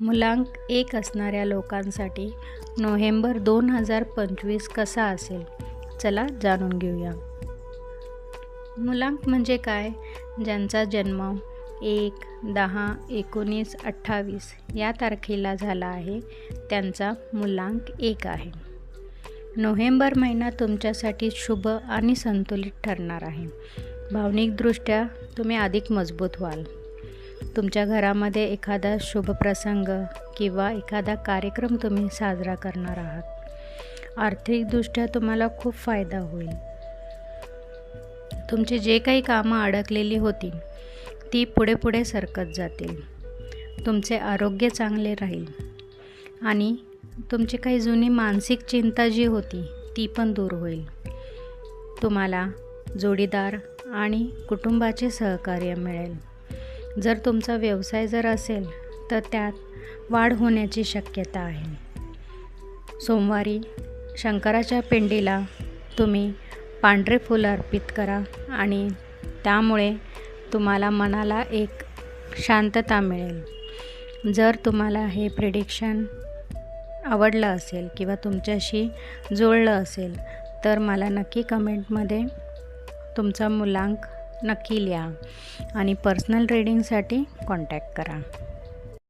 मुलांक एक असणाऱ्या लोकांसाठी नोव्हेंबर दोन हजार पंचवीस कसा असेल? चला जाणून घेऊया. मुलांक म्हणजे काय? ज्यांचा जन्म एक दहा एकोणीस अठ्ठावीस या तारखेला झाला आहे त्यांचा मुलांक एक आहे. नोव्हेंबर महिना तुमच्यासाठी शुभ आणि संतुलित ठरणार आहे. भावनिकदृष्ट्या तुम्ही अधिक मजबूत व्हाल. तुमच्या घरामध्ये एखादा शुभप्रसंग किंवा एखादा कार्यक्रम तुम्ही साजरा करणार आहात. आर्थिकदृष्ट्या तुम्हाला खूप फायदा होईल. तुमची जे काही कामं अडकलेली होती ती पुढे पुढे सरकत जातील. तुमचे आरोग्य चांगले राहील. आणि तुमची काही जुनी मानसिक चिंता जी होती ती पण दूर होईल. तुम्हाला जोडीदार आणि कुटुंबाचे सहकार्य मिळेल. जर तुमचा व्यवसाय जर असेल तर त्यात वाढ होण्याची शक्यता आहे. सोमवारी शंकराच्या पिंडीला तुम्ही पांढरे फूल अर्पित करा आणि त्यामुळे तुम्हाला मनाला एक शांतता मिळेल. जर तुम्हाला हे प्रिडिक्शन आवडलं असेल किंवा तुमच्याशी जुळलं असेल तर मला नक्की कमेंटमध्ये तुमचा मुलांक नक्की लिहा. आणि पर्सनल रीडिंगसाठी कॉन्टॅक्ट करा.